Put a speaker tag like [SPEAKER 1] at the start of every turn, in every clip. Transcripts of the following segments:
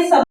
[SPEAKER 1] काही शेअर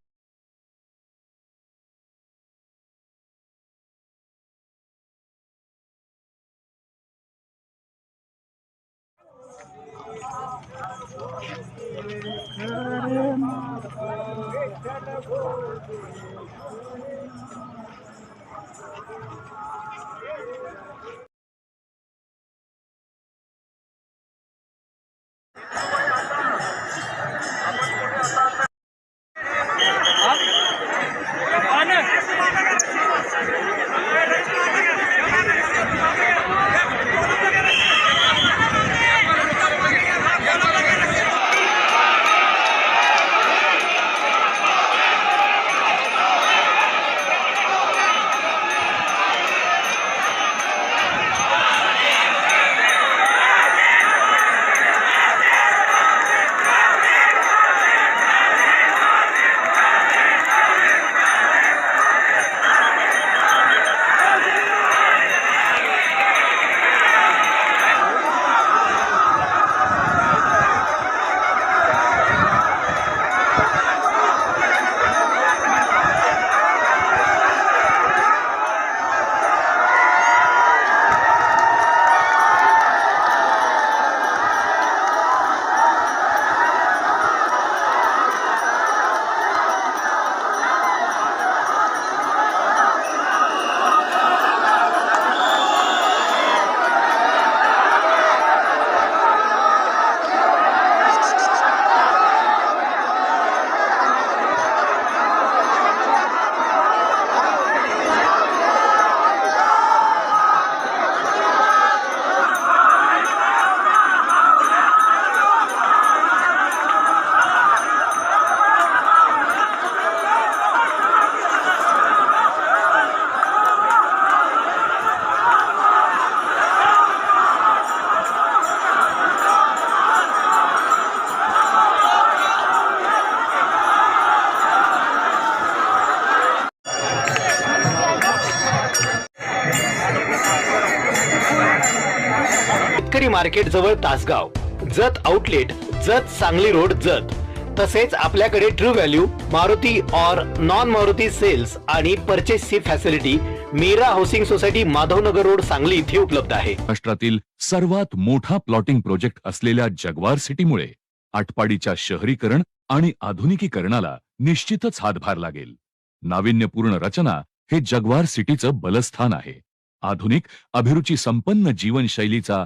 [SPEAKER 2] शेतकरी मार्केट जवळ Tasgaon. Jath outlet Jath Sangli road Jath. तसेच आपल्याकडे ट्रू व्हॅल्यू मारुती और नॉन मारुती सेल्स आणि परचेसची facility Meera housing society Madhavnagar road Sangli इथे उपलब्ध आहे.
[SPEAKER 3] महाराष्ट्रातील सर्वात मोठा प्लॉटिंग प्रोजेक्ट असलेल्या जगवार सिटीमुळे आटपाडीच्या शहरीकरण आणि आधुनिकीकरणाला निश्चितच हातभार लागेल. नाविन्यपूर्ण रचना हे जगवार सिटीचं बलस्थान आहे. आधुनिक अभिरुची संपन्न जीवनशैलीचा